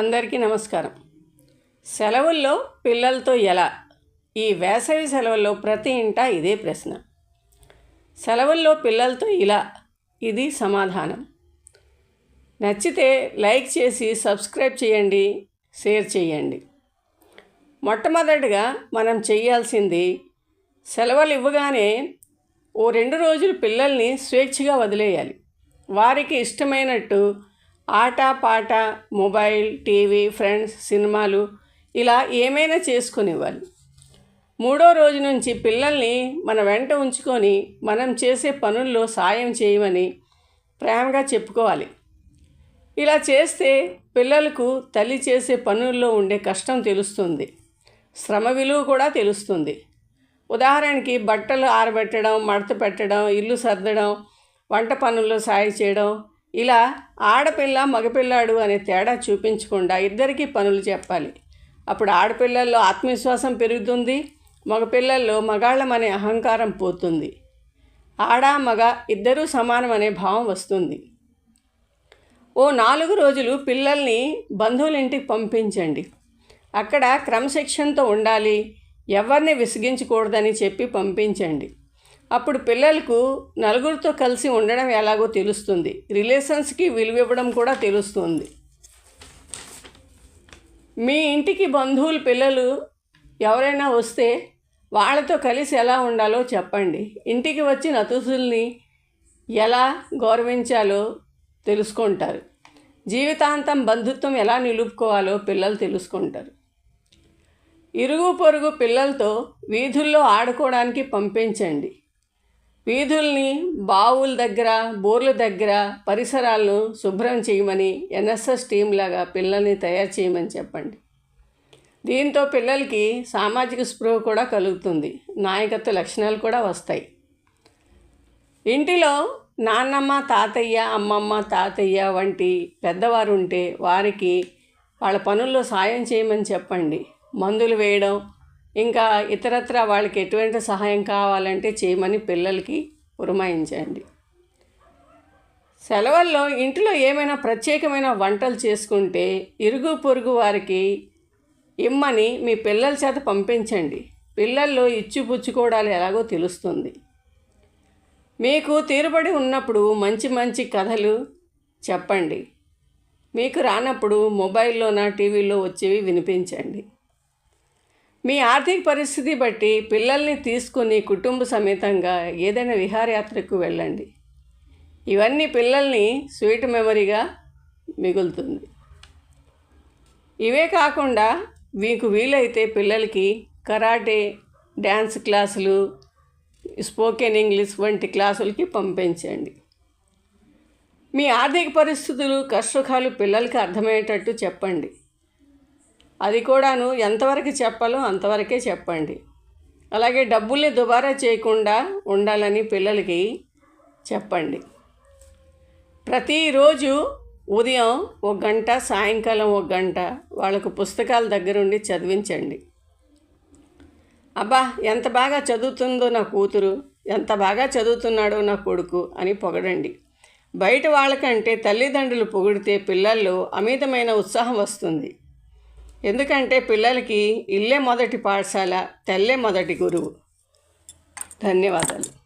అందరికీ నమస్కారం. సెలవుల్లో పిల్లలతో ఎలా? ఈ వేసవి సెలవుల్లో ప్రతి ఇంట ఇదే ప్రశ్న. సెలవుల్లో పిల్లలతో ఇలా? ఇది సమాధానం. నచ్చితే లైక్ చేసి సబ్స్క్రైబ్ చేయండి షేర్ చేయండి. మొట్టమొదటిగా మనం చేయాల్సింది సెలవులు ఇవ్వగానే ఓ రెండు రోజులు పిల్లల్ని స్వేచ్ఛగా వదిలేయాలి. వారికి ఇష్టమైనట్టు ఆట పాట మొబైల్ టీవీ ఫ్రెండ్స్ సినిమాలు ఇలా ఏమైనా చేసుకునివ్వాలి మూడో రోజు నుంచి పిల్లల్ని మన వెంట ఉంచుకొని మనం చేసే పనుల్లో సాయం చేయమని ప్రేమగా చెప్పుకోవాలి. ఇలా చేస్తే పిల్లలకు తల్లి చేసే పనుల్లో ఉండే కష్టం తెలుస్తుంది. శ్రమ విలువ కూడా తెలుస్తుంది. ఉదాహరణకి బట్టలు ఆరబెట్టడం మడత పెట్టడం ఇల్లు సర్దడం వంట పనుల్లో సాయం చేయడం ఇలా ఆడపిల్ల మగపిల్లాడు అనే తేడా చూపించకుండా ఇద్దరికీ పనులు చెప్పాలి. అప్పుడు ఆడపిల్లల్లో ఆత్మవిశ్వాసం పెరుగుతుంది మగపిల్లల్లో మగాళ్ళం అనే అహంకారం పోతుంది. ఆడ మగ ఇద్దరూ సమానం అనే భావం వస్తుంది. ఓ నాలుగు రోజులు పిల్లల్ని బంధువుల ఇంటికి పంపించండి. అక్కడ క్రమశిక్షణతో ఉండాలి ఎవరిని విసిగించకూడదని చెప్పి పంపించండి. అప్పుడు పిల్లలకు నలుగురితో కలిసి ఉండడం ఎలాగో తెలుస్తుంది. రిలేషన్స్కి విలువ ఇవ్వడం కూడా తెలుస్తుంది. మీ ఇంటికి బంధువులు పిల్లలు ఎవరైనా వస్తే వాళ్ళతో కలిసి ఎలా ఉండాలో చెప్పండి. ఇంటికి వచ్చిన అతిథుల్ని ఎలా గౌరవించాలో తెలుసుకుంటారు. జీవితాంతం బంధుత్వం ఎలా నిలుపుకోవాలో పిల్లలు తెలుసుకుంటారు. ఇరుగు పొరుగు పిల్లలతో వీధుల్లో ఆడుకోవడానికి పంపించండి. వీధుల్ని బావుల దగ్గర బోర్ల దగ్గర పరిసరాలను శుభ్రం చేయమని ఎన్ఎస్ఎస్ టీం లాగా పిల్లల్ని తయారు చేయమని చెప్పండి. దీంతో పిల్లలకి సామాజిక స్పృహ కూడా కలుగుతుంది. నాయకత్వ లక్షణాలు కూడా వస్తాయి. ఇంటిలో నాన్నమ్మ తాతయ్య అమ్మమ్మ తాతయ్య వంటి పెద్దవారు ఉంటే వారికి వాళ్ళ పనుల్లో సాయం చేయమని చెప్పండి. మందులు వేయడం ఇంకా ఇతరత్ర వాళ్ళకి ఎటువంటి సహాయం కావాలంటే చేయమని పిల్లలకి పురమాయించండి. సెలవుల్లో ఇంట్లో ఏమైనా ప్రత్యేకమైన వంటలు చేసుకుంటే ఇరుగు పొరుగు వారికి ఇమ్మని మీ పిల్లల చేత పంపించండి. పిల్లల్లో ఇచ్చిపుచ్చుకోవడాలు ఎలాగో తెలుస్తుంది. మీకు తీరుబడి ఉన్నప్పుడు మంచి మంచి కథలు చెప్పండి. మీకు రానప్పుడు మొబైల్లోన టీవీలో వచ్చేవి వినిపించండి. మీ ఆర్థిక పరిస్థితి బట్టి పిల్లల్ని తీసుకుని కుటుంబ సమేతంగా ఏదైనా విహారయాత్రకు వెళ్ళండి. ఇవన్నీ పిల్లల్ని స్వీట్ మెమరీగా మిగులుతుంది. ఇవే కాకుండా మీకు వీలైతే పిల్లలకి కరాటే డ్యాన్స్ క్లాసులు స్పోకెన్ ఇంగ్లీష్ వంటి క్లాసులకి పంపించండి. మీ ఆర్థిక పరిస్థితులు కష్టసుఖాలు పిల్లలకి అర్థమయ్యేటట్టు చెప్పండి. అది కూడాను ఎంతవరకు చెప్పాలో అంతవరకే చెప్పండి. అలాగే డబ్బుల్ని దుబారా చేయకుండా ఉండాలని పిల్లలకి చెప్పండి. ప్రతిరోజు ఉదయం ఒక గంట సాయంకాలం ఒక గంట వాళ్ళకు పుస్తకాల దగ్గరుండి చదివించండి. అబ్బా ఎంత బాగా చదువుతుందో నా కూతురు ఎంత బాగా చదువుతున్నాడో నా కొడుకు అని పొగడండి. బయట వాళ్ళకంటే తల్లిదండ్రులు పొగిడితే పిల్లల్లో అమితమైన ఉత్సాహం వస్తుంది. ఎందుకంటే పిల్లలకి ఇల్లే మొదటి పాఠశాల తెల్లే మొదటి గురువు. ధన్యవాదాలు.